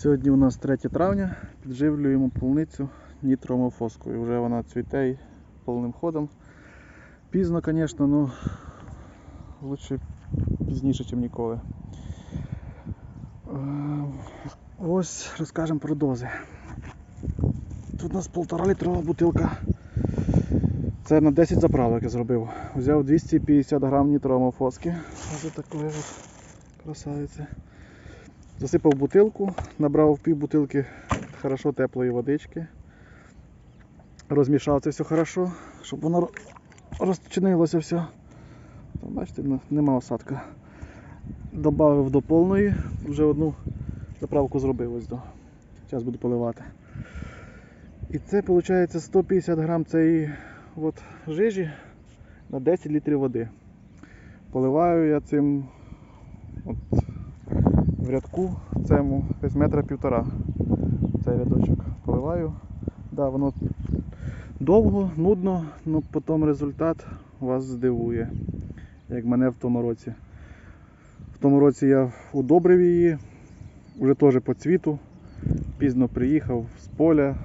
Сьогодні у нас 3 травня, підживлюємо полуницю нітромофоскою. Вже вона цвіте повним ходом. Пізно, звісно, ну лучше пізніше, ніж ніколи. Е, Ось розкажемо про дози. Тут у нас полтора літрова бутилка. Це на 10 заправок я зробив. Взяв 250 грам нітромофоски. Ось такої красавиці. Засипав бутилку, набрав пів бутилки хорошо теплої водички. Розмішав це все хорошо, щоб воно ро- розчинилося все. Бачите, нема осадка. Добавив до повної, вже одну заправку зробив ось до. Зараз буду поливати. І це виходить 150 грам цієї от жижі на 10 літрів води. Поливаю я цим от, рядку цьому десь метра півтора. Цей рядочок поливаю. Да, воно довго, нудно, але потім результат вас здивує, як мене в тому році. В тому році я удобрив її, вже теж по цвіту. Пізно приїхав з поля.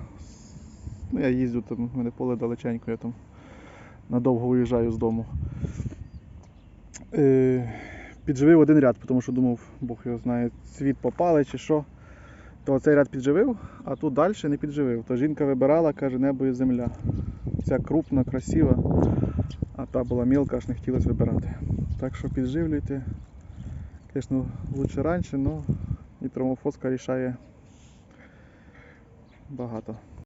Ну, я їздю там, в мене поле далеченько, я там надовго виїжджаю з дому. Е, підживив один ряд, тому що думав, Бог його знає, цвіт попали чи що. То цей ряд підживив, а тут далі не підживив. То жінка вибирала, каже, небо і земля. Ця крупна, красива, а та була мілка, аж не хотілося вибирати. Так що підживлюйте. Звісно, лучше раніше, але нітромофоска рішає багато.